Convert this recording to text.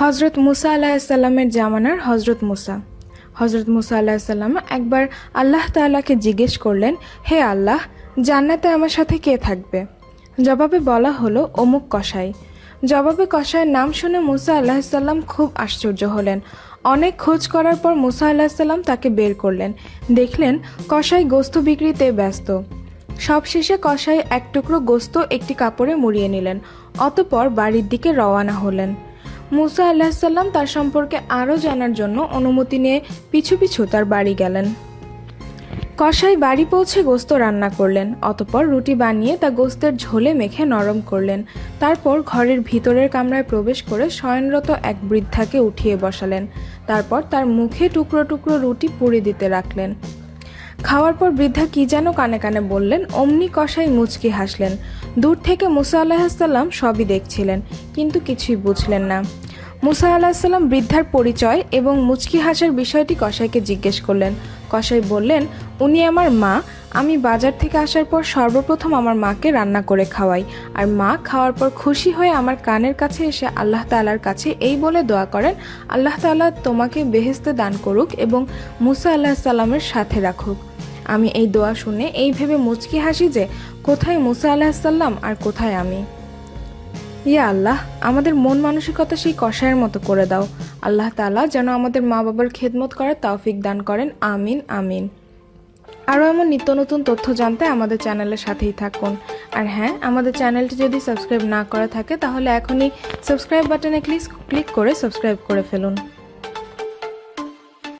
হজরত মুসা আলাহিসাল্লামের জামানার হজরত মুসা। হজরত মুসা আলাহিসাল্লাম একবার আল্লাহ তাআলাকে জিজ্ঞেস করলেন, হে আল্লাহ, জান্নাতে আমার সাথে কে থাকবে? জবাবে বলা হলো, অমুক কসাই। জবাবে কসাইয়ের নাম শুনে মুসা আলাহিসাল্লাম খুব আশ্চর্য হলেন। অনেক খোঁজ করার পর মুসা আলাহিসাল্লাম তাকে বের করলেন। দেখলেন, কসাই গোস্ত বিক্রিতে ব্যস্ত। সবশেষে কসাই এক টুকরো গোস্ত একটি কাপড়ে মুড়িয়ে নিলেন। অতপর বাড়ির দিকে রওয়ানা হলেন। মুসা আল্লাহিসাল্লাম তার সম্পর্কে আরও জানার জন্য অনুমতি নিয়ে পিছু পিছু তার বাড়ি গেলেন। কসাই বাড়ি পৌঁছে গোস্ত রান্না করলেন, অতপর রুটি বানিয়ে তা গোস্তের ঝোলে মেখে নরম করলেন। তারপর ঘরের ভিতরের কামরায় প্রবেশ করে শয়নরত এক বৃদ্ধাকে উঠিয়ে বসালেন। তারপর তার মুখে টুকরো টুকরো রুটি পুড়ে দিতে রাখলেন। খাওয়ার পর বৃদ্ধা কি যেন কানে কানে বললেন, অমনি কসাই মুচকি হাসলেন। দূর থেকে মুসা আলাহিসাল্লাম সবই দেখছিলেন, কিন্তু কিছুই বুঝলেন না। মুসা আলাহিসাল্লাম বৃদ্ধার পরিচয় এবং মুচকি হাসার বিষয়টি কসাইকে জিজ্ঞেস করলেন। কসাই বললেন, উনি আমার মা, আমি বাজার থেকে আসার পর সর্বপ্রথম আমার মাকে রান্না করে খাওয়াই, আর মা খাওয়ার পর খুশি হয়ে আমার কানের কাছে এসে আল্লাহ তাআলার কাছে এই বলে দোয়া করেন, আল্লাহ তাআলা তোমাকে বেহেস্তে দান করুক এবং মুসা আল্লাহ সাল্লামের সাথে রাখুক। আমি এই দোয়া শুনে এই ভেবে মুচকি হাসি যে, কোথায় মুসা আলাহিসাল্লাম আর কোথায় আমি? ইয়া আল্লাহ, আমাদের মন মানসিকতা সেই কষায়ের মতো করে দাও। আল্লাহ তাআলা যেন আমাদের মা বাবার খেদমত করার তৌফিক দান করেন। আমিন আমিন। আরও এমন নিত্য নতুন তথ্য জানতে আমাদের চ্যানেলের সাথেই থাকুন। আর হ্যাঁ আমাদের চ্যানেলটি যদি সাবস্ক্রাইব না করা থাকে, তাহলে এখনই সাবস্ক্রাইব বাটনে ক্লিক ক্লিক করে সাবস্ক্রাইব করে ফেলুন।